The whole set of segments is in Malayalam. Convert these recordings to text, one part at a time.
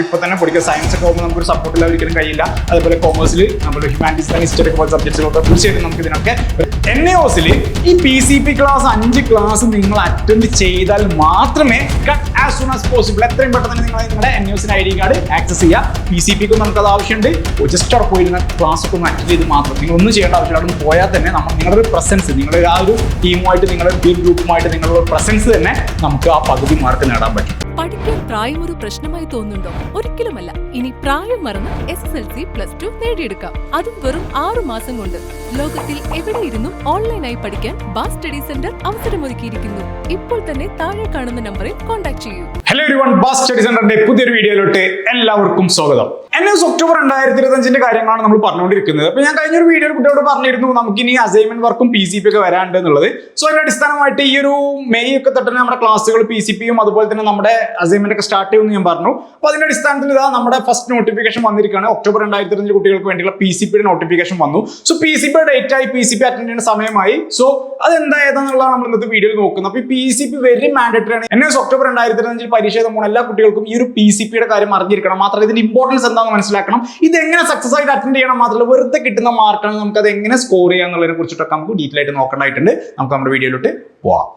ഇപ്പൊ തന്നെ പഠിക്കുക സയൻസ് ഒക്കെ പോകുമ്പോൾ നമുക്കൊരു സപ്പോർട്ട് ഇല്ല ഒരിക്കലും കഴിയില്ല. അതുപോലെ കോമേഴ്സിൽ നമ്മൾ ഹ്യൂമാനിറ്റീസ് തന്നെ ഹിസ്റ്ററി പോലെ സബ്ജക്ട്സിലൊക്കെ തീർച്ചയായിട്ടും നമുക്ക് ഇതിനൊക്കെ എൻ എ ഈ പി സി പി ക്ലാസ് അഞ്ച് ക്ലാസ് നിങ്ങൾ അറ്റൻഡ് ചെയ്താൽ മാത്രമേ ആസ് സൂൺ ആസ് പോസിബിൾ എത്രയും പെട്ടെന്ന് തന്നെ നിങ്ങൾ നിങ്ങളുടെ എൻ എസിന് ഐ ഡി കാർഡ് ആക്സസ് ചെയ്യുക പി സി പിക്ക് അത് ആവശ്യമുണ്ട്. ജസ്റ്റ് അവിടെ പോയിരുന്ന ക്ലാസ് ഒക്കെ ഒന്ന് അറ്റൻഡ് ചെയ്ത് മാത്രം. നിങ്ങൾ ഒന്നും ചെയ്യേണ്ട ആവശ്യമില്ല. അവിടെ പോയാൽ തന്നെ നമ്മൾ നിങ്ങളുടെ പ്രസൻസ് നിങ്ങളുടെ ആ ഒരു ടീമുമായിട്ട് നിങ്ങളുടെ ഗ്രൂപ്പുമായിട്ട് നിങ്ങളുടെ പ്രസൻസ് തന്നെ നമുക്ക് ആ പകുതി മാർക്ക് നേടാൻ പറ്റും. പഠിക്കാൻ പ്രായം ഒരു പ്രശ്നമായി തോന്നുന്നുണ്ടോ? ഒരിക്കലുമല്ല. ഇനി പ്രായം മറന്ന് S S L C plus two നേടിയെടുക്കാം. അതും വെറും ആറു മാസം കൊണ്ട്. ലോകത്തിൽ എവിടെ എവിടെയിരുന്നും ഓൺലൈനായി പഠിക്കാൻ ബാസ് സ്റ്റഡി സെന്റർ അവസരമൊരുക്കിയിരിക്കുന്നു. ഇപ്പോൾ തന്നെ താഴെ കാണുന്ന നമ്പറിൽ കോൺടാക്ട് ചെയ്യൂ. ഹലോ എവരിവൺ ബാസ് സ്റ്റഡി സെന്ററിന്റെ പുതിയൊരു വീഡിയോയിലോട്ട് എല്ലാവർക്കും സ്വാഗതം. എൻ എസ് ഒക്ടോബർ രണ്ടായിരത്തി ഇരുപത്തഞ്ചിന്റെ കാര്യങ്ങളാണ് നമ്മൾ പറഞ്ഞുകൊണ്ടിരിക്കുന്നത്. അപ്പൊ ഞാൻ കഴിഞ്ഞൊരു വീഡിയോ കുട്ടിയോട് പറഞ്ഞിരുന്നു നമുക്ക് ഇനി അസൈൻമെന്റ് വർക്കും പി സി പി ഒക്കെ വരാണ്ട് എന്നുള്ളത്. സോ അതിന്റെ അടിസ്ഥാനമായിട്ട് ഈ ഒരു മെയ് ഒക്കെ തൊട്ട് നമ്മുടെ ക്ലാസ്സുകൾ പി സി പിയും അതുപോലെ തന്നെ നമ്മുടെ അസൈൻമെന്റ് ഒക്കെ സ്റ്റാർട്ട് ചെയ്യുമെന്ന് ഞാൻ പറഞ്ഞു. അപ്പൊ അതിന്റെ അടിസ്ഥാനത്തിൽ ഇതാ നമ്മുടെ ഫസ്റ്റ് നോട്ടിഫിക്കേഷൻ വന്നിരിക്കുകയാണ്. ഒക്ടോബർ രണ്ടായിരത്തി ഇരുപത്തഞ്ച് കുട്ടികൾക്ക് വേണ്ടിയുള്ള പി സി പിയുടെ നോട്ടിഫിക്കേഷൻ വന്നു. സോ പി സി പിയുടെ ഡേറ്റ് ആയി പി സി പി അറ്റൻഡ് ചെയ്യുന്ന സമയമായി. സോ അത് എന്തായതെന്നുള്ളതാണ് നമ്മൾ ഇന്നത്തെ വീഡിയോയിൽ നോക്കുന്നത്. അപ്പൊ P C P very mandatory ആണ്. എൻ എസ് ഒക്ടോബർ രണ്ടായിരത്തി ഇരുപത്തഞ്ചിൽ പരീക്ഷ എഴുതുമ്പോൾ എല്ലാ കുട്ടികൾക്കും ഈ ഒരു പി സി പിയുടെ കാര്യം അറിഞ്ഞിരിക്കണം. മാത്രമല്ല ഇതിന്റെ ഇമ്പോർട്ടൻസ് എന്താണെന്ന് മനസ്സിലാക്കണം. ഇത് എങ്ങനെ സക്സസ് ആയിട്ട് അറ്റൻഡ് ചെയ്യണം മാത്രമല്ല വെറുതെ കിട്ടുന്ന മാർക്കാണ് നമുക്ക് അത് എങ്ങനെ സ്കോർ ചെയ്യാം എന്നുള്ളതിനെ കുറിച്ചിട്ടൊക്കെ നമുക്ക് ഡീറ്റെയിൽ ആയിട്ട് നോക്കണ്ടായിട്ടുണ്ട് നമുക്ക് നമ്മുടെ വീഡിയോയിലോട്ട് പോവാം.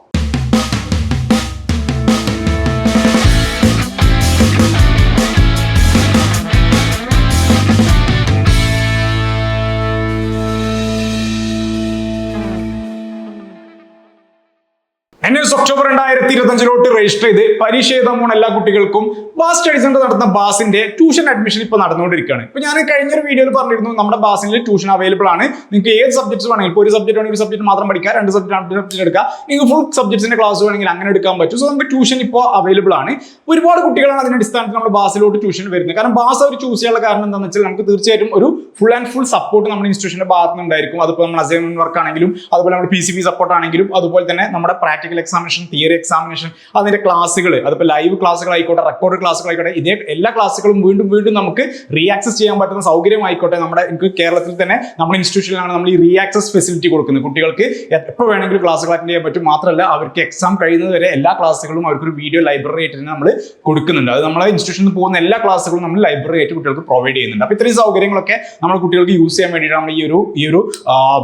ഒക്ടോബർ ഇരുപത്തഞ്ചിലോട്ട് രജിസ്റ്റർ ചെയ്ത് പരീക്ഷ എഴുതാൻ പോണ എല്ലാ കുട്ടികൾക്കും ബാസ് സ്റ്റഡി സെന്റർ നടത്തുന്ന ബാസിന്റെ ട്യൂഷൻ അഡ്മിഷൻ ഇപ്പോൾ നടന്നുകൊണ്ടിരിക്കുകയാണ്. ഇപ്പൊ ഞാൻ കഴിഞ്ഞൊരു വീഡിയോയിൽ പറഞ്ഞിരുന്നു നമ്മുടെ ബാസിൽ ട്യൂഷൻ അവൈലബിൾ ആണ്. നിങ്ങൾക്ക് ഏത് സബ്ജക്ട്സ് വേണമെങ്കിൽ ഇപ്പോൾ ഒരു സബ്ജക്ട് വേണമെങ്കിൽ ഒരു സബ്ജക്ട് മാത്രം പഠിക്കാം രണ്ട് സബ്ജക്ട് രണ്ട് സബ്ജക്ട് എടുക്കാം നിങ്ങൾക്ക് ഫുൾ സബ്ജക്ട്സിന്റെ ക്ലാസ് വേണമെങ്കിൽ അങ്ങനെ എടുക്കാൻ പറ്റും. സോ നമുക്ക് ട്യൂഷൻ ഇപ്പോൾ അവൈലബിൾ ആണ്. ഒരുപാട് കുട്ടികളാണ് അതിന്റെ അടിസ്ഥാനത്തിൽ നമ്മൾ ബാസിലോട്ട് ട്യൂഷൻ വരുന്നത്. കാരണം ബാസ് അവർ ചൂസ് ചെയ്യാനുള്ള കാരണം എന്താണെന്ന് വെച്ചാൽ നമുക്ക് തീർച്ചയായിട്ടും ഒരു ഫുൾ ആൻഡ് ഫുൾ സപ്പോർട്ട് നമ്മുടെ ഇൻസ്റ്റിറ്റ്യൂഷന്റെ ഭാഗത്ത് നിന്നുണ്ടായിരിക്കും. അതിപ്പോൾ നമ്മൾ അസൈൻമെന്റ് വർക്ക് ആണെങ്കിലും അതുപോലെ നമ്മൾ പി സി പി സപ്പോർട്ട് ആണെങ്കിലും അതുപോലെ തന്നെ നമ്മുടെ പ്രാക്ടിക്കൽ എക്സാമിനേഷൻ തിയറി എക്സാമിനേഷൻ അതിന്റെ ക്ലാസ്സുകൾ അതിപ്പോൾ ലൈവ് ക്ലാസ്സുകൾ ആയിക്കോട്ടെ റെക്കോർഡ് ക്ലാസ്സുകൾ ആയിക്കോട്ടെ ഇതേ എല്ലാ ക്ലാസ്സുകളും വീണ്ടും വീണ്ടും നമുക്ക് റീആക്സസ് ചെയ്യാൻ പറ്റുന്ന സൗകര്യമായിക്കോട്ടെ നമ്മുടെ കേരളത്തിൽ തന്നെ നമ്മുടെ ഇൻസ്റ്റിറ്റ്യൂഷനിലാണ് നമ്മൾ ഈ റീആക്സസ് ഫെസിലിറ്റി കൊടുക്കുന്നത്. കുട്ടികൾക്ക് എപ്പോൾ വേണമെങ്കിലും ക്ലാസ്സുകൾ അറ്റൻഡ് ചെയ്യാൻ പറ്റും. മാത്രമല്ല അവർക്ക് എക്സാം കഴിയുന്നത് വരെ എല്ലാ ക്ലാസ്സുകളും അവർക്കൊരു വീഡിയോ ലൈബ്രറി ആയിട്ട് തന്നെ നമ്മൾ കൊടുക്കുന്നുണ്ട്. അത് നമ്മളെ ഇൻസ്റ്റിറ്റ്യൂഷനിൽ പോകുന്ന എല്ലാ ക്ലാസ്സുകളും നമ്മൾ ലൈബ്രറി ആയിട്ട് കുട്ടികൾക്ക് പ്രൊവൈഡ് ചെയ്യുന്നുണ്ട്. അപ്പോൾ ഇത്രയും സൗകര്യങ്ങളൊക്കെ നമ്മൾ കുട്ടികൾക്ക് യൂസ് ചെയ്യാൻ വേണ്ടിയിട്ടാണ് നമ്മൾ ഈ ഒരു ഈ ഒരു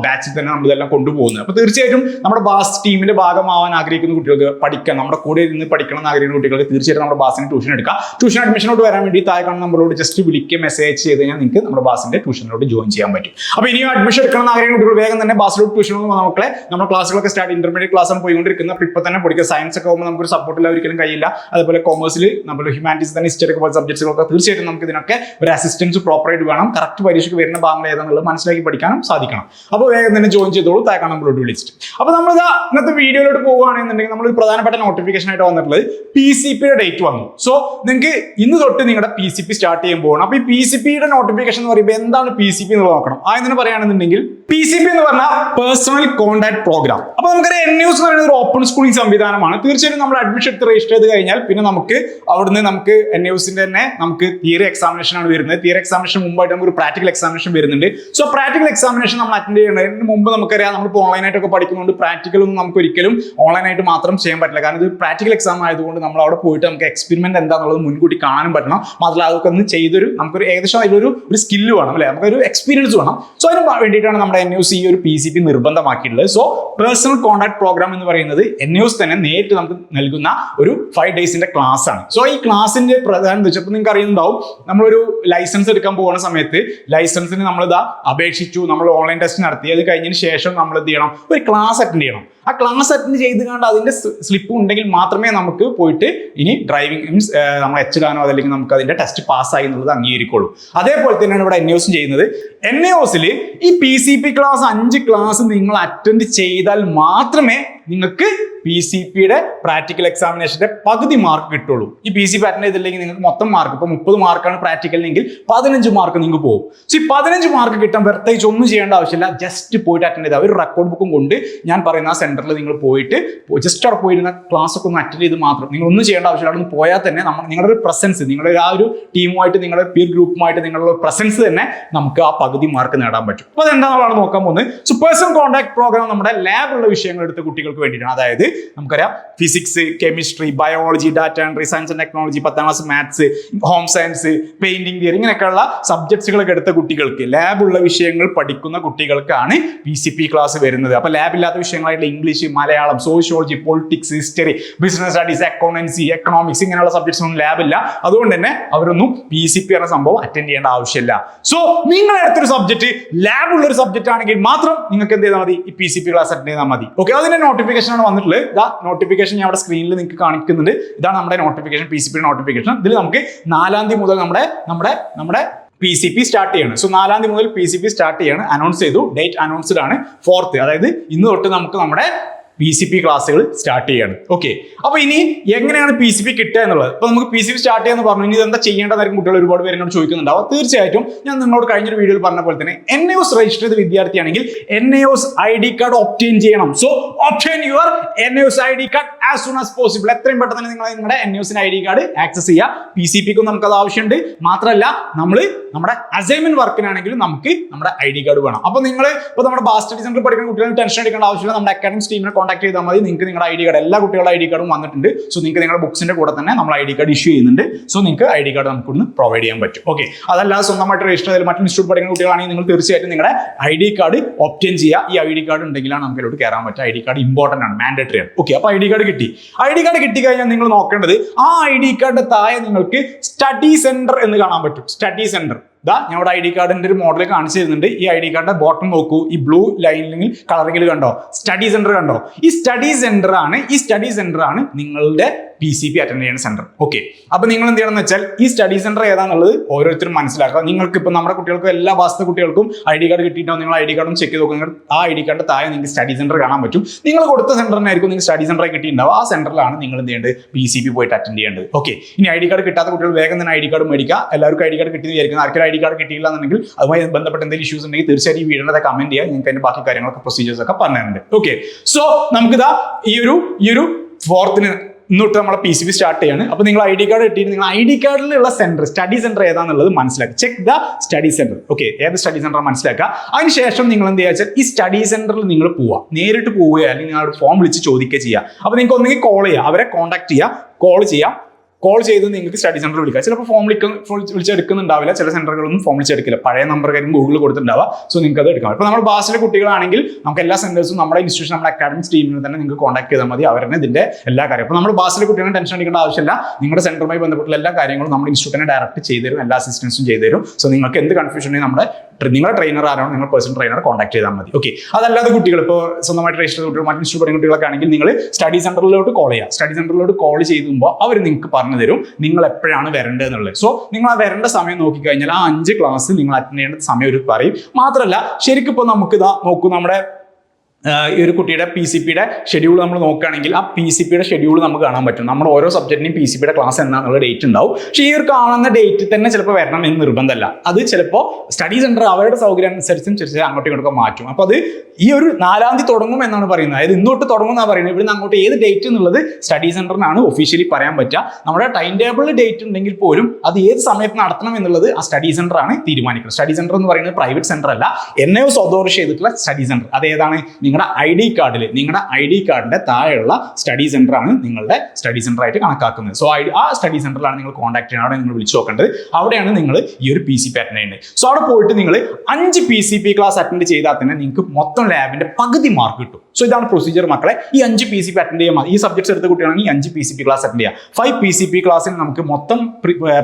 ബാച്ചിൽ തന്നെ നമ്മൾ ഇതെല്ലാം കൊണ്ടുപോകുന്നത്. അപ്പോൾ തീർച്ചയായിട്ടും നമ്മുടെ ബാസ് ടീമിന്റെ ഭാഗമാവാൻ ആഗ്രഹിക്കുന്ന കുട്ടികൾക്ക് പഠിക്കാൻ നമ്മുടെ കൂടെ ഇരുന്ന് പഠിക്കണം ആഗ്രഹിക്കുന്ന കുട്ടികൾക്ക് തീർച്ചയായിട്ടും നമ്മുടെ ബാസിന് ട്യൂഷൻ എടുക്കാം. ട്യൂഷൻ അഡ്മിഷനോട് വരാൻ വേണ്ടി താഴെ കാണുന്ന നമ്മളോട് ജസ്റ്റ് വിളിക്കുക മെസ്സേജ് ചെയ്ത് കഴിഞ്ഞാൽ നിങ്ങൾക്ക് നമ്മുടെ ബാസിന്റെ ട്യൂഷനിലോട്ട് ജോയിൻ ചെയ്യാൻ പറ്റും. അപ്പോൾ ഇനിയും അഡ്മിഷൻ എടുക്കണം ആഗ്രഹിക്കുന്ന കുട്ടികൾ വേഗം തന്നെ ബാസിലോട്ട് ട്യൂഷൻ മക്കളെ. നമ്മുടെ ക്ലാസ്സുകളൊക്കെ സ്റ്റാർട്ട് ഇന്റർമീഡിയറ്റ് ക്ലാസ് ആണ് പോയിക്കൊണ്ടിരിക്കുന്നത്. അപ്പോൾ ഇപ്പോൾ തന്നെ പഠിക്കുക. സയൻസ് ഒക്കെ ആകുമ്പോൾ നമുക്കൊരു സപ്പോർട്ട് ഇല്ല ഒരിക്കലും കഴിയില്ല. അതുപോലെ കോമേഴ്സിൽ നമ്മൾ ഹ്യൂമാനിറ്റീസ് തന്നെ ഹിസ്റ്ററി പോലെ സബ്ജക്ട്സുകളൊക്കെ തീർച്ചയായിട്ടും നമുക്ക് ഇതിനൊക്കെ ഒരു അസിസ്റ്റൻസ് പ്രോപ്പറായിട്ട് വേണം. കറക്റ്റ് പരീക്ഷയ്ക്ക് വരുന്ന ഭാഗങ്ങൾ ഏതാണെന്നുള്ളത് മനസ്സിലാക്കി പഠിക്കാനും സാധിക്കണം. അപ്പോൾ വേഗം തന്നെ ജോയിൻ ചെയ്തോളൂ. താഴെ നമ്മളോട് വിളിച്ചിട്ട്. അപ്പോൾ നമ്മൾ ഇന്നത്തെ വീഡിയോയിലോട്ട് പോവുകയാണെന്നുണ്ടെങ്കിൽ നമ്മൾ ഒരു പ്രധാനപ്പെട്ട നോട്ടിഫിക്കേഷൻ ആയിട്ട് വന്നിട്ടുള്ളത് പി സി പിയുടെ ഡേറ്റ് വന്നു. സോ നിങ്ങൾക്ക് ഇന്ന് തൊട്ട് നിങ്ങളുടെ പി സി പി സ്റ്റാർട്ട് ചെയ്യാൻ പോകണം. അപ്പോൾ ഈ പി സി പിയുടെ നോട്ടിഫിക്കേഷൻ എന്ന് പറയുമ്പോൾ എന്താണ് പി സി പി എന്നുള്ളത് നോക്കണം. ആദ്യം തന്നെ പറയുകയാണെന്നുണ്ടെങ്കിൽ പി സി പി എന്ന് പറഞ്ഞാൽ പേഴ്സണൽ കോൺടാക്ട് പ്രോഗ്രാം അപ്പൊ നമുക്കറിയാം എൻ ന്യൂസ് എന്ന് പറയുന്നത് ഒരു ഓപ്പൺ സ്കൂളിംഗ് സംവിധാനമാണ്. തീർച്ചയായും നമ്മൾ അഡ്മിഷൻ എടുത്ത് രജിസ്റ്റർ ചെയ്ത് കഴിഞ്ഞാൽ പിന്നെ നമുക്ക് അവിടുന്ന് നമുക്ക് എൻ ന്യൂസിന്റെ തന്നെ നമുക്ക് തിയറി എക്സാമിനേഷൻ ആണ് വരുന്നത്. തിയറി എക്സാമിനേഷൻ മുമ്പായിട്ട് നമുക്ക് ഒരു പ്രാക്ടിക്കൽ എക്സാമിനേഷൻ വരുന്നുണ്ട്. സോ പ്രാക്ടിക്കൽ എക്സാമിനേഷൻ നമ്മൾ അറ്റൻഡ് ചെയ്യുന്നതിന് മുമ്പ് നമുക്കറിയാം നമ്മൾ നമ്മളിപ്പോൾ ഓൺലൈനായിട്ടൊക്കെ പഠിക്കുന്നുണ്ട് പ്രാക്ടിക്കൽ ഒന്നും നമുക്ക് ഒരിക്കലും ഓൺലൈനായിട്ട് മാത്രം ചെയ്യാൻ പറ്റില്ല. കാരണം ഇത് പ്രാക്ടിക്കൽ എക്സാം ആയതുകൊണ്ട് നമ്മൾ അവിടെ പോയിട്ട് നമുക്ക് എക്സ്പെരിമെന്റ് എന്താണെന്നുള്ളത് മുൻകൂട്ടി കാണാനും പറ്റണം. മാത്രമല്ല അതൊക്കെ ഒന്ന് ചെയ്തൊരു നമുക്കൊരു ഏകദേശം അതിലൊരു ഒരു സ്കില്ല് വേണം അല്ലെ? നമുക്കൊരു എക്സ്പീരിയൻസ് വേണം. സോ അതിന് വേണ്ടിയിട്ടാണ് നമ്മുടെ എൻ യു സി ഈ ഒരു പി സി പി നിർബന്ധമാക്കിയിട്ടുള്ളത്. സോ പേഴ്സണൽ കോൺടാക്ട് പ്രോഗ്രാം എന്ന് പറയുന്നത് എൻ യു തന്നെ നേരിട്ട് നമുക്ക് നൽകുന്ന ഒരു ഫൈവ് ഡേയ്സിന്റെ ക്ലാസ് ആണ്. സോ ഈ ക്ലാസിന്റെ പ്രധാനം വെച്ചപ്പോൾ നിങ്ങൾക്ക് അറിയുന്നുണ്ടാവും നമ്മളൊരു ലൈസൻസ് എടുക്കാൻ പോകുന്ന സമയത്ത് ലൈസൻസിന് നമ്മൾ ഇതാ അപേക്ഷിച്ചു നമ്മൾ ഓൺലൈൻ ടെസ്റ്റ് നടത്തി അത് കഴിഞ്ഞതിന് ശേഷം നമ്മൾ എന്ത് ചെയ്യണം? ഒരു ക്ലാസ് അറ്റൻഡ് ചെയ്യണം. ആ ക്ലാസ് അറ്റൻഡ് ചെയ്ത് കണ്ട് അതിന്റെ സ്ലിപ്പ് ഉണ്ടെങ്കിൽ മാത്രമേ നമുക്ക് പോയിട്ട് ഇനി ഡ്രൈവിംഗ് മീൻസ് നമ്മൾ എച്ച് ഇടാനോ അതല്ലെങ്കിൽ നമുക്ക് അതിന്റെ ടെസ്റ്റ് പാസ്സായി എന്നുള്ളത് അംഗീകരിക്കുള്ളൂ. അതേപോലെ തന്നെയാണ് ഇവിടെ എൻ എസും ചെയ്യുന്നത്. എൻ എസിൽ ഈ പി സി പി ക്ലാസ് അഞ്ച് ക്ലാസ് നിങ്ങൾ അറ്റൻഡ് ചെയ്താൽ മാത്രമേ നിങ്ങൾക്ക് പി സി പിയുടെ പ്രാക്ടിക്കൽ എക്സാമിനേഷന്റെ പകുതി മാർക്ക് കിട്ടുള്ളൂ. ഈ പി സി പി അറ്റൻഡ് ചെയ്തില്ലെങ്കിൽ നിങ്ങൾക്ക് മൊത്തം മാർക്ക് ഇപ്പോൾ മുപ്പത് മാർക്കാണ് പ്രാക്ടിക്കലിനെങ്കിൽ പതിനഞ്ച് മാർക്ക് നിങ്ങൾക്ക് പോകും. സോ ഈ പതിനഞ്ച് മാർക്ക് കിട്ടാൻ പ്രത്യേകിച്ച് ഒന്നും ചെയ്യേണ്ട ആവശ്യമില്ല. ജസ്റ്റ് പോയിട്ട് അറ്റൻഡ് ചെയ്താൽ ഒരു റെക്കോർഡ് ബുക്കും കൊണ്ട് ഞാൻ പറയുന്ന ആ സെന്ററിൽ നിങ്ങൾ പോയിട്ട് ജസ്റ്റ് അവിടെ പോയിരുന്ന ക്ലാസ് ഒക്കെ ഒന്ന് അറ്റൻഡ് ചെയ്ത് മാത്രം. നിങ്ങൾ ഒന്നും ചെയ്യേണ്ട ആവശ്യമില്ല. അവിടെ പോയാൽ തന്നെ നമ്മൾ നിങ്ങളുടെ ഒരു പ്രസൻസ് നിങ്ങളുടെ ആ ഒരു ടീമുമായിട്ട് നിങ്ങളുടെ പീർ ഗ്രൂപ്പുമായിട്ട് നിങ്ങളുടെ പ്രസൻസ് തന്നെ നമുക്ക് ആ പകുതി മാർക്ക് നേടാൻ പറ്റും. അപ്പോൾ അതെന്താണെന്നാണ് നോക്കാൻ പോകുന്നത്. സോ പേഴ്സണൽ കോൺടാക്ട് പ്രോഗ്രാം നമ്മുടെ ലാബുള്ള വിഷയങ്ങൾ എടുത്ത കുട്ടികൾക്ക് വേണ്ടിയിട്ടാണ്. അതായത് നമുക്കറിയാം physics chemistry biology data entry science and technology പത്താം class maths home science painting theory ഇങ്ങനെയൊക്കെയുള്ള സബ്ജക്ട്സുകളൊക്കെ എടുത്ത കുട്ടികൾക്ക് ലാബുള്ള വിഷയങ്ങൾ പഠിക്കുന്ന കുട്ടികൾക്കാണ് പി സി പി ക്ലാസ് വരുന്നത്. അപ്പോൾ ലാബില്ലാത്ത വിഷയങ്ങളായിട്ടുള്ള English Malayalam sociology politics history business studies accountancy economics ഇങ്ങനെയുള്ള സബ്ജക്ട്സ് ഒന്നും ലാബില്ല അതുകൊണ്ട് തന്നെ അവരൊന്നും പി സി പി എന്ന സംഭവം അറ്റൻഡ് ചെയ്യേണ്ട ആവശ്യമില്ല. സോ നിങ്ങളുടെ അടുത്തൊരു സബ്ജക്ട് ലാബുള്ള ഒരു സബ്ജക്റ്റ് ആണെങ്കിൽ മാത്രം നിങ്ങൾക്ക് എന്ത് ചെയ്താൽ മതി? ഈ P C P class attend ചെയ്താൽ മതി. ഓക്കെ അതിന്റെ നോട്ടിഫിക്കേഷൻ ആണ് വന്നിട്ടുള്ളത്. ഇതാ നോട്ടിഫിക്കേഷൻ ഞാൻ അവിടെ സ്ക്രീനിൽ നിങ്ങൾക്ക് കാണിക്കുന്നുണ്ട്. ഇതാണ് നമ്മുടെ notification P C P notification ഇതിൽ നമുക്ക് നാലാം തീയതി മുതൽ നമ്മുടെ നമ്മുടെ നമ്മുടെ പി സി പി സ്റ്റാർട്ട് ചെയ്യാണ്. സോ നാലാം തീയതി മുതൽ പി സി പി സ്റ്റാർട്ട് ചെയ്യാണ്. അനൗൺസ് ചെയ്തു. ഡേറ്റ് അനൗൺസ്ഡ് ആണ്. ഫോർത്ത് അതായത് ഇന്ന് തൊട്ട് നമുക്ക് നമ്മുടെ പി സി പി ക്ലാസ്സുകൾ സ്റ്റാർട്ട് ചെയ്യാണ്. ഓക്കെ അപ്പൊ ഇനി എങ്ങനെയാണ് പി സി പി കിട്ടുക എന്നുള്ളത്? അപ്പൊ നമുക്ക് പി സി പി സ്റ്റാർട്ട് ചെയ്യാന്ന് പറഞ്ഞു ഇനി എന്താ ചെയ്യേണ്ടതായിരിക്കും? കുട്ടികൾ ഒരുപാട് പേര് എന്നോട് ചോദിക്കുന്നുണ്ടാവും തീർച്ചയായിട്ടും ഞാൻ നിങ്ങളോട് കഴിഞ്ഞൊരു വീഡിയോയിൽ പറഞ്ഞ പോലെ തന്നെ എൻ എ ഒസ് രജിസ്റ്റർ ചെയ്ത വിദ്യാർത്ഥിയാണെങ്കിൽ N A OS I D card obtain ചെയ്യണം. So obtain your N A OS I D card as soon as possible എത്രയും പെട്ടെന്ന് നിങ്ങൾ നിങ്ങളുടെ എൻ യുസിന് ഐ ഡി കാർഡ് ആക്സസ് ചെയ്യുക പി സി പിക്കും നമുക്ക് അത് ആവശ്യമുണ്ട് മാത്രമല്ല നമ്മൾ നമ്മുടെ അസൈൻമെന്റ് വർക്കിനാണെങ്കിലും നമുക്ക് നമ്മുടെ ഐ ഡി കാർഡ് വേണം അപ്പൊ നിങ്ങൾ ഇപ്പോൾ നമ്മുടെ ബാസ് സ്റ്റഡി സെന്ററിൽ പഠിക്കുന്ന കുട്ടികൾ ടെൻഷൻ എടുക്കേണ്ട ആവശ്യമില്ല നമ്മുടെ അക്കാഡമിക്സ് ടീമിനെ കോൺടാക്ട് ചെയ്താൽ മതി നിങ്ങൾക്ക് നിങ്ങളുടെ ഐ ഡി കാർഡ് എല്ലാ കുട്ടികളുടെ ഐ ഡി കാർഡും വന്നിട്ടുണ്ട് സോ നിങ്ങൾക്ക് നിങ്ങളുടെ ബുക്സിന്റെ കൂടെ തന്നെ നമ്മൾ ഐ ഡി കാർഡ് ഇഷ്യൂ ചെയ്യുന്നുണ്ട് സോ നിങ്ങൾക്ക് ഐ ഡി കാർഡ് നമുക്ക് ഇവിടുന്ന് പ്രൊവൈഡ് ചെയ്യാൻ പറ്റും ഓക്കെ അതല്ലാതെ സ്വന്തമായിട്ട് രജിസ്റ്റർ ചെയ്ത് മറ്റു ഇൻസ്റ്റിറ്റ്യൂട്ട് പഠിക്കുന്ന കുട്ടികളാണെങ്കിൽ നിങ്ങൾ തീർച്ചയായിട്ടും നിങ്ങളുടെ ഐ ഡി കാർഡ് ഒപ്റ്റൈൻ ചെയ്യുക ഈ ഐ ഡി കാർഡ് ഉണ്ടെങ്കിലാണ് നമുക്ക് ഇതിലോട്ട് കയറാൻ പറ്റുക ഐ ഡി കാർഡ് ഇമ്പോർട്ടന്റ് ആണ് മാൻഡേറ്ററി ആണ് ഓക്കെ അപ്പോൾ ഐ ഡി കാർഡ് കിട്ടി. ഐ ഡി കാർഡ് കിട്ടി കഴിഞ്ഞാൽ നിങ്ങൾ നോക്കേണ്ടത് ആ ഐ ഡി കാർഡ് താഴെ നിങ്ങൾക്ക് സ്റ്റഡി സെന്റർ എന്ന് കാണാൻ പറ്റും. സ്റ്റഡി സെന്റർ ഇതാ ഞങ്ങളുടെ ഐ ഡി കാർഡിന്റെ ഒരു മോഡൽ കാണിച്ചു തരുന്നുണ്ട്. ഈ ഐ ഡി കാർഡിന്റെ ബോട്ടം നോക്കൂ. ഈ ബ്ലൂ ലൈനിൽ കളറിംഗിൽ കണ്ടോ? സ്റ്റഡി സെന്റർ കണ്ടോ? ഈ സ്റ്റഡി സെന്റർ ആണ് ഈ സ്റ്റഡി സെന്റർ ആണ് നിങ്ങളുടെ പി സി പി അറ്റൻഡ് ചെയ്യുന്ന സെന്റർ ഓക്കെ അപ്പൊ നിങ്ങൾ എന്ത് ചെയ്യണം എന്ന് വെച്ചാൽ ഈ സ്റ്റഡി സെന്റർ ഏതാണെന്നുള്ളത് ഓരോരുത്തരും മനസ്സിലാക്കുക. നിങ്ങൾക്ക് ഇപ്പൊ നമ്മുടെ കുട്ടികൾക്കും എല്ലാ ഭാഗത്തെ കുട്ടികൾക്കും ഐ ഡി കാർഡ് കിട്ടിയിട്ടോ നിങ്ങൾ ഐ ഡി കാർഡും ചെക്ക് ചെയ്ത് നോക്കുക ആ ഐ ഡി കാർഡ് താഴെ നിങ്ങൾക്ക് സ്റ്റഡി സെന്റർ കാണാൻ പറ്റും. നിങ്ങൾ കൊടുത്ത സെന്ററിനായിരിക്കും നിങ്ങൾ സ്റ്റഡി സെന്ററായി കിട്ടിയിട്ടുണ്ടാവും ആ സെന്ററിലാണ് നിങ്ങൾ എന്ത് ചെയ്യേണ്ടത്? പി സി പി പോയിട്ട് അറ്റൻഡ് ചെയ്യേണ്ടത്. ഓക്കെ ഇനി ഐ ഡി കാർഡ് കിട്ടാത്ത കുട്ടികൾ വേഗം തന്നെ ഐ ഡി കാർഡ് മേടിക്കുക. എല്ലാവർക്കും ഐ ഡി കാർഡ് കിട്ടിയെന്ന് വിചാരിക്കുന്നത് ആർക്കും ഐ ഡി കാർഡ് കിട്ടിയില്ല എന്നുണ്ടെങ്കിൽ അതുമായി ബന്ധപ്പെട്ട എന്തെങ്കിലും ഇഷ്യൂസ് ഉണ്ടെങ്കിൽ തീർച്ചയായും ഈ വീടിനെ കമന്റ് ചെയ്യുക. നിങ്ങൾക്ക് അതിന്റെ ബാക്കി കാര്യങ്ങളൊക്കെ പ്രൊസീജിയേഴ്സ് ഒക്കെ പറഞ്ഞിട്ടുണ്ട് ഓക്കെ സോ നമുക്കിതാ ഈ ഒരു ഈ ഒരു ഫോർത്തിന് ഇന്നോട്ട് നമ്മളെ പി സി ബി സ്റ്റാർട്ട് ചെയ്യാണ്. അപ്പോൾ നിങ്ങൾ ഐ ഡി കാർഡ് കിട്ടിയിട്ട് നിങ്ങൾ ഐ ഡി കാർഡിലുള്ള സെന്റർ സ്റ്റഡി സെന്റർ ഏതാണെന്നുള്ളത് മനസ്സിലാക്കുക. Check the study centre okay ഏത് സ്റ്റഡി സെന്റർ മനസ്സിലാക്കുക? അതിനുശേഷം നിങ്ങൾ എന്ത് ചെയ്യുക വെച്ചാൽ ഈ സ്റ്റഡി സെന്ററിൽ നിങ്ങൾ പോവുക. നേരിട്ട് പോവുക അല്ലെങ്കിൽ നിങ്ങളുടെ ഫോം വിളിച്ച് ചോദിക്കുക ചെയ്യുക. അപ്പോൾ നിങ്ങൾക്ക് ഒന്നെങ്കിൽ കോൾ ചെയ്യുക. അവരെ കോൺടാക്ട് ചെയ്യുക. കോൾ ചെയ്യാം കോൾ ചെയ്ത് നിങ്ങൾക്ക് സ്റ്റഡി സെന്റർ വിളിക്കാം. ചിലപ്പോൾ ഫോം വിളിച്ചെടുക്കുന്നുണ്ടാവില്ല. ചില സെന്ററുകളൊന്നും ഫോം വിളിച്ചെടുക്കില്ല. പഴയ നമ്പർ കാര്യം ഗൂഗിൾ കൊടുത്തിട്ടുണ്ടാവുക സോ നിങ്ങൾക്ക് അത് എടുക്കാം ഇപ്പോൾ നമ്മുടെ ബാസിലെ കുട്ടികളാണെങ്കിൽ നമുക്ക് എല്ലാ സെന്റേഴ്സും നമ്മുടെ ഇൻസ്റ്റിറ്റ്യൂഷൻ നമ്മുടെ അക്കാഡമിക്സ് ടീമിനെ തന്നെ നിങ്ങൾക്ക് കോൺടാക്ട് ചെയ്താൽ മതി. അവരെ ഇതിന്റെ എല്ലാ കാര്യം അപ്പോൾ നമ്മൾ ബാസിലെ കുട്ടികളെ ടെൻഷൻ അടിക്കേണ്ട ആവശ്യമില്ല. നിങ്ങളുടെ സെന്ററുമായി ബന്ധപ്പെട്ടുള്ള എല്ലാ കാര്യങ്ങളും നമ്മുടെ ഇൻസ്റ്റിറ്റ്യൂട്ടിനെ ഡയറക്റ്റ് ചെയ്തു തരും എല്ലാ അസിസ്റ്റൻസും ചെയ്തു തരും സോ നിങ്ങൾക്ക് എന്ത് കൺഫ്യൂഷൻ നമ്മുടെ നിങ്ങളുടെ ട്രെയിനർ ആരാണോ നിങ്ങൾ പേഴ്സണൽ ട്രെയിനർ കോൺടാക്ട് ചെയ്താൽ മതി. ഓക്കെ അതല്ലാതെ കുട്ടികൾ ഇപ്പോൾ സ്വന്തമായിട്ട് രജിസ്റ്റർ കുട്ടികൾ മറ്റു ഇഷ്ടപ്പെടുന്ന കുട്ടികളൊക്കെ ആണെങ്കിൽ നിങ്ങൾ സ്റ്റഡി സെന്ററിലോട്ട് കോൾ ചെയ്യുക. സ്റ്റഡി സെന്ററിലോട്ട് കോൾ ചെയ്യുമ്പോൾ അവർ നിങ്ങൾക്ക് പറഞ്ഞു തരും നിങ്ങൾ എപ്പോഴാണ് വരേണ്ടത് എന്നുള്ളത്. സോ നിങ്ങൾ ആ വരേണ്ട സമയം നോക്കിക്കഴിഞ്ഞാൽ ആ അഞ്ച് ക്ലാസ് നിങ്ങൾ അറ്റൻഡ് ചെയ്യേണ്ട സമയം ഒരു പറയും. മാത്രമല്ല ശരിക്കും ഇപ്പോൾ നമുക്ക് ഇതാ നോക്കൂ നമ്മുടെ ഈ ഒരു കുട്ടിയുടെ പി സി പിയുടെ ഷെഡ്യൂൾ നമ്മൾ നോക്കുകയാണെങ്കിൽ ആ പി സി പിയുടെ ഷെഡ്യൂൾ നമുക്ക് കാണാൻ പറ്റും. നമ്മൾ ഓരോ സബ്ജക്റ്റിനും പി സി പിയുടെ ക്ലാസ് എന്താണെന്നുള്ള ഡേറ്റ് ഉണ്ടാവും. പക്ഷേ ഈ ഒരു കാണുന്ന ഡേറ്റ് തന്നെ ചിലപ്പോൾ വരണം എന്ന് നിർബന്ധമല്ല. അത് ചിലപ്പോൾ സ്റ്റഡി സെന്റർ അവരുടെ സൗകര്യം അനുസരിച്ചും ചെറിയ അങ്ങോട്ടും ഇങ്ങോട്ടും മാറ്റും. അപ്പോൾ അത് ഈ ഒരു നാലാം തീയതി തുടങ്ങും എന്നാണ് പറയുന്നത്. അതായത് ഇന്നോട്ട് തുടങ്ങും എന്നാണ് പറയുന്നത്. ഇവിടെ അങ്ങോട്ട് ഏത് ഡേറ്റ് എന്നുള്ളത് സ്റ്റഡി സെന്ററിനാണ് ഒഫീഷ്യലി പറയാൻ പറ്റുക. നമ്മുടെ ടൈം ടേബിളിൽ ഡേറ്റ് ഉണ്ടെങ്കിൽ പോലും അത് ഏത് സമയത്ത് നടത്തണം എന്നുള്ളത് ആ സ്റ്റഡി സെന്ററാണ് തീരുമാനിക്കുന്നത്. സ്റ്റഡി സെന്റർ എന്ന് പറയുന്നത് പ്രൈവറ്റ് സെന്റർ അല്ല. എൻ എസ് ഓതോറിഷ് ചെയ്തിട്ടുള്ള സ്റ്റഡി സെന്റർ അത് ഏതാണ്? നിങ്ങളുടെ ഐ ഡി കാർഡിൽ നിങ്ങളുടെ ഐ ഡി കാർഡിന്റെ താഴെയുള്ള സ്റ്റഡി സെന്റർ ആണ് നിങ്ങളുടെ സ്റ്റഡി സെന്റർ ആയിട്ട് കണക്കാക്കുന്നത്. സോ ആ സ്റ്റഡി സെന്ററിലാണ് നിങ്ങൾ കോൺടാക്ട് ചെയ്യുന്നത്. അവിടെ നിങ്ങൾ വിളിച്ചു നോക്കേണ്ടത്. അവിടെയാണ് നിങ്ങൾ ഈ ഒരു പി സി പി അറ്റൻഡ് ചെയ്യുന്നത്. സോ അവിടെ പോയിട്ട് നിങ്ങൾ അഞ്ച് P C P class attend ചെയ്താൽ തന്നെ നിങ്ങൾക്ക് മൊത്തം ലാബിന്റെ പകുതി മാർക്ക് കിട്ടും. സോ ഇതാണ് പ്രൊസീജിയർ മക്കളെ. ഈ അഞ്ച് പി സി പി അറ്റൻഡ് ചെയ്യാൻ ഈ സബ്ജക്ട്സ് എടുത്ത കുട്ടിയാണെങ്കിൽ അഞ്ച് P C P class attend ചെയ്യാം ഫൈവ് പി സി പി ക്ലാസ്സിൽ നമുക്ക് മൊത്തം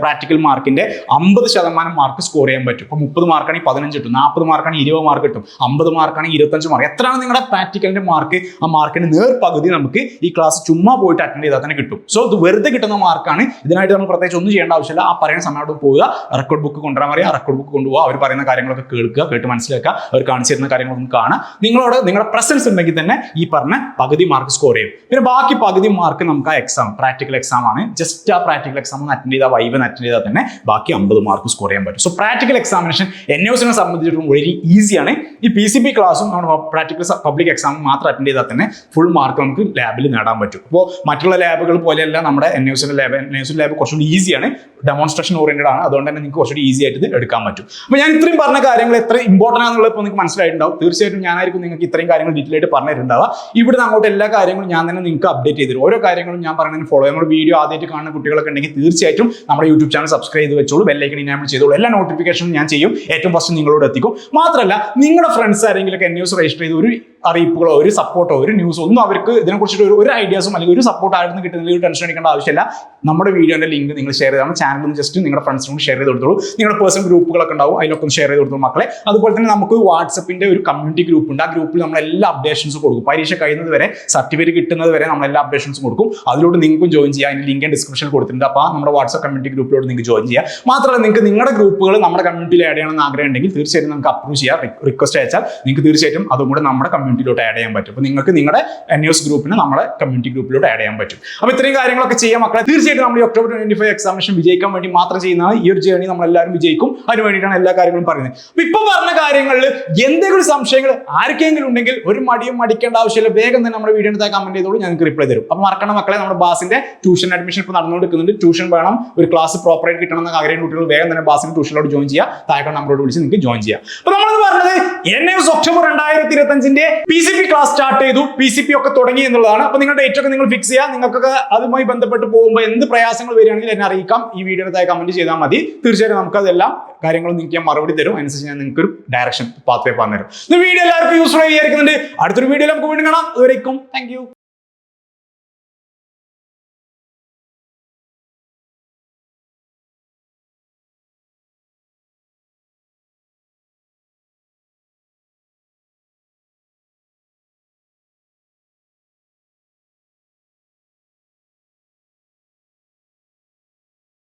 പ്രാക്ടിക്കൽ മാർക്കിന്റെ അമ്പത് ശതമാനം മാർക്ക് സ്കോർ ചെയ്യാൻ പറ്റും. ഇപ്പോൾ മുപ്പത് മാർക്കാണെങ്കിൽ പതിനഞ്ച് കിട്ടും. നാൽപ്പത് മാർക്കാണെങ്കിൽ ഇരുപത് മാർക്ക് കിട്ടും. അമ്പത് മാർക്കാണെങ്കിൽ ഇരുപത്തഞ്ച് മാർക്ക് എത്രയാണ് നിങ്ങളുടെ പ്രാക്ടിക്കലിന്റെ മാർക്ക് ആ മാർക്കിന്റെ നേർ പകുതി നമുക്ക് ഈ ക്ലാസ് ചുമ്മാ പോയിട്ട് അറ്റൻഡ് ചെയ്താൽ തന്നെ കിട്ടും. സോ ഇത് വെറുതെ കിട്ടുന്ന മാർക്കാണ് ഇതിനായിട്ട് നമ്മൾ പ്രത്യേകിച്ച് ഒന്നും ചെയ്യേണ്ട ആവശ്യമില്ല. ആ പറയുന്ന സമയത്ത് പോവുക. റെക്കോർഡ് ബുക്ക് കൊണ്ടുവരാൻ പറയുക. റെക്കോർഡ് ബുക്ക് കൊണ്ടുപോകുക അവർ പറയുന്ന കാര്യങ്ങളൊക്കെ കേൾക്കുക കേട്ട് മനസ്സിലാക്കുക. അവർ കാണിച്ചു തരുന്ന കാര്യങ്ങളൊന്നും കാണാം നിങ്ങളോട് നിങ്ങളുടെ പ്രസൻസ് ഉണ്ടെങ്കിൽ തന്നെ ഈ പറഞ്ഞ പകുതി മാർക്ക് സ്കോർ ചെയ്യും. പിന്നെ ബാക്കി പകുതി മാർക്ക് നമുക്ക് ആ എക്സാം പ്രാക്ടിക്കൽ എക്സാം ആണ്. ജസ്റ്റ് ആ പ്രാക്ടിക്കൽ എക്സാം ഒന്ന് അറ്റൻഡ് ചെയ്താൽ വൈവ് അറ്റൻഡ് ചെയ്താൽ തന്നെ ബാക്കി അമ്പത് മാർക്ക് സ്കോർ ചെയ്യാൻ പറ്റും. സോ പ്രാക്ടിക്കൽ എക്സാമിനേഷൻ എൻ എസിനെ സംബന്ധിച്ചിടത്തോളം വളരെ ഈസിയാണ് ഈ പി സി ബി ക്ലാസ്സും നമ്മൾ പ്രാക്ടിക്കൽ പബ്ലിക് എക്സാം മാത്രം അറ്റൻഡ് ചെയ്താൽ തന്നെ ഫുൾ മാർക്ക് നമുക്ക് ലാബിൽ നേടാൻ പറ്റും. അപ്പോൾ മറ്റുള്ള ലാബുകൾ പോലെയല്ല നമ്മുടെ എൻ എസിന്റെ ലാബ് എൻ എസ് ലാബ് കുറച്ചുകൂടി ഈസിയാണ് ഡെമോൺസ്ട്രേഷൻ ഓറിയന്റഡ് ആണ്. അതുകൊണ്ട് തന്നെ നിങ്ങൾക്ക് കുറച്ചുകൂടി ഈസി ആയിട്ട് ഇത് എടുക്കാൻ പറ്റും. അപ്പോൾ ഞാൻ ഇത്രയും പറഞ്ഞ കാര്യങ്ങൾ എത്ര ഇമ്പോർട്ടന്റ് ആണെന്നുള്ളത് ഇപ്പോൾ നിങ്ങൾക്ക് മനസ്സിലായിട്ടുണ്ടാവും. തീർച്ചയായിട്ടും ഞാനായിരിക്കും നിങ്ങൾക്ക് ഇത്രയും കാര്യങ്ങൾ ഡീറ്റെയിൽ ആയിട്ട് പറഞ്ഞു പറഞ്ഞിട്ടുണ്ടാവുക. ഇവിടുന്ന് അങ്ങോട്ട് എല്ലാ കാര്യങ്ങളും ഞാൻ തന്നെ നിങ്ങൾക്ക് അപ്ഡേറ്റ് ചെയ്തു തരും ഓരോ കാര്യങ്ങളും ഞാൻ പറയുന്നതിന് ഫോളോ നമ്മുടെ വീഡിയോ ആദ്യമായിട്ട് കാണുന്ന കുട്ടികളൊക്കെ ഉണ്ടെങ്കിൽ തീർച്ചയായിട്ടും നമ്മുടെ യൂട്യൂബ് ചാനൽ സബ്സ്ക്രൈബ് ചെയ്ത് വെച്ചോളൂ. ബെല്ലൈക്കൺ ഇനാമിൾ ചെയ്തോളൂ. എല്ലാ നോട്ടിഫിക്കേഷനും ഞാൻ ചെയ്യും. ഏറ്റവും ഫസ്റ്റ് നിങ്ങളോട് എത്തിക്കും. മാത്രമല്ല നിങ്ങളുടെ ഫ്രണ്ട്സ് ആരെങ്കിലും ഒക്കെ ന്യൂസ് രജിസ്റ്റർ ചെയ്ത് ഒരു അറിയിപ്പുകളോ ഒരു സപ്പോർട്ടോ ഒരു ന്യൂസോ ഒന്നും അവർക്ക് ഇതിനെക്കുറിച്ചിട്ട് ഒരു ഒരു ഐഡിയാസും അല്ലെങ്കിൽ ഒരു സപ്പോർട്ട് ആയിരുന്നു കിട്ടുന്നതിൽ ഒരു ടെൻഷൻ അടിക്കേണ്ട ആവശ്യമില്ല. നമ്മുടെ വീഡിയോന്റെ ലിങ്ക് നിങ്ങൾ ഷെയർ ചെയ്താൽ ഒന്ന് ജസ്റ്റ് നിങ്ങളുടെ ഫ്രണ്ട്സിനോട് ഷെയർ ചെയ്ത് കൊടുത്തോളൂ. നിങ്ങളുടെ പേഴ്സണൽ ഗ്രൂപ്പുകളൊക്കെ ഉണ്ടാവും അതിലൊക്കെ ഒന്ന് ഷെയർ ചെയ്ത് കൊടുത്തു മക്കളെ. അതുപോലെ തന്നെ നമുക്ക് വാട്സപ്പിന്റെ ഒരു കമ്മ്യൂണിറ്റി ഗ്രൂപ്പ് ഉണ്ട്. ആ ഗ്രൂപ്പിൽ നമ്മൾ എല്ലാ അപ്ഡേഷൻസും കൊടുക്കും. പരീക്ഷ കഴിയുന്നത് വരെ സർട്ടിഫിക്കറ്റ് കിട്ടുന്നത് വരെ നമ്മൾ എല്ലാ അപ്ഡേഷൻസും കൊടുക്കും. അതിലൂടെ നിങ്ങൾക്കും ജോയിൻ ചെയ്യാം. അതിന് ലിങ്ക് ഡിസ്ക്രിപ്ഷനിൽ കൊടുത്തിട്ടുണ്ട്. അപ്പോൾ നമ്മുടെ വാട്സപ്പ് കമ്മ്യൂണിറ്റി ഗ്രൂപ്പിലോട്ട് നിങ്ങൾക്ക് ജോയിൻ ചെയ്യാം. മാത്രമല്ല നിങ്ങൾക്ക് നിങ്ങളുടെ ഗ്രൂപ്പുകൾ നമ്മുടെ കമ്മ്യൂണിറ്റിയിൽ ആഡ് ചെയ്യണമെന്ന് ആഗ്രഹം ഉണ്ടെങ്കിൽ തീർച്ചയായിട്ടും നമുക്ക് അപ്രൂവ് ചെയ്യാം. റിക്വസ്റ്റ് അയച്ചാൽ നിങ്ങൾക്ക് തീർച്ചയായിട്ടും അതും കൂടെ നമ്മുടെ കമ്മ്യൂണിറ്റിയിലോട്ട് ആഡ് ചെയ്യാൻ പറ്റും. അപ്പോൾ നിങ്ങൾക്ക് നിങ്ങളുടെ ന്യൂസ് ഗ്രൂപ്പിന് നമ്മളെ കമ്മ്യൂണിറ്റി ഗ്രൂപ്പിലോട്ട് ആഡ് ചെയ്യാൻ പറ്റും. അപ്പോൾ ഇത്രയും കാര്യങ്ങളൊക്കെ ചെയ്യാൻ മക്കളെ തീർച്ചയായിട്ടും നമ്മൾ ഈ ഒക്ടോബർ ട്വന്റി ഫൈവ് എക്സാമിനേഷൻ വിജയിക്കാൻ വേണ്ടി മാത്രം ചെയ്യുന്നതാണ്. ഈ ഒരു ജേണി നമ്മൾ എല്ലാവരും വിജയിക്കും. അതിന് വേണ്ടിയിട്ടാണ് എല്ലാ കാര്യങ്ങളും പറയുന്നത്. അപ്പൊ ഇപ്പൊ പറഞ്ഞ കാര്യങ്ങളിൽ എന്തെങ്കിലും സംശയങ്ങൾ ആർക്കെങ്കിലും ഉണ്ടെങ്കിൽ ഒരു മടിയും മടിക്കേണ്ട ആവശ്യമില്ല. വേഗം തന്നെ നമ്മുടെ വീഡിയോ എടുത്താൽ കമന്റ് ചെയ്തോളൂ ഞങ്ങൾക്ക് റിപ്ലൈ തരും. അപ്പൊ മറക്കണ മക്കളെ നമ്മുടെ ബാസിന്റെ ട്യൂഷൻ അഡ്മിഷൻ ഇപ്പോൾ നടന്നുകൊടുക്കുന്നുണ്ട് ട്യൂഷൻ വേണം ഒരു ക്ലാസ് പ്രോപ്പർ ആയിട്ട് കിട്ടണം എന്ന ആഗ്രഹം കുട്ടികൾ വേഗം തന്നെ ബാസിന്റെ ട്യൂഷനിലോട്ട് ജോയിൻ ചെയ്യുക. താഴെ നമ്മളോട് വിളിച്ച് നിങ്ങൾക്ക് ജോയിൻ ചെയ്യാം. അപ്പൊ നമ്മൾ പറഞ്ഞത് എൻ എസ് ഒക്ടോബർ രണ്ടായിരത്തി ഇരുപത്തി അഞ്ചിന്റെ P C P class start ചെയ്തു. പി സി പി ഒക്കെ തുടങ്ങി എന്നുള്ളതാണ്. അപ്പൊ നിങ്ങളുടെ ഡേറ്റ് ഒക്കെ നിങ്ങൾ ഫിക്സ് ചെയ്യുക നിങ്ങൾക്കൊക്കെ അതുമായി ബന്ധപ്പെട്ട് പോകുമ്പോൾ എന്ത് പ്രയാസങ്ങൾ വരികയാണെങ്കിൽ എന്നെ അറിയിക്കാം. ഈ വീഡിയോ താഴെ കമന്റ് ചെയ്താൽ മതി. തീർച്ചയായിട്ടും നമുക്ക് അതെല്ലാം കാര്യങ്ങളും നിങ്ങൾക്ക് ഞാൻ മറുപടി തരും. അനുസരിച്ച് ഞാൻ നിങ്ങൾക്ക് ഒരു ഡയറക്ഷൻ പാത്വേ പറഞ്ഞു തരും വീഡിയോ എല്ലാവർക്കും യൂസ്ഫുൾ ആയി വിചാരിക്കുന്നുണ്ട്. അടുത്തൊരു വീഡിയോ നമുക്ക് വീണ്ടും കാണാം. അതുവരേക്കും താങ്ക് യു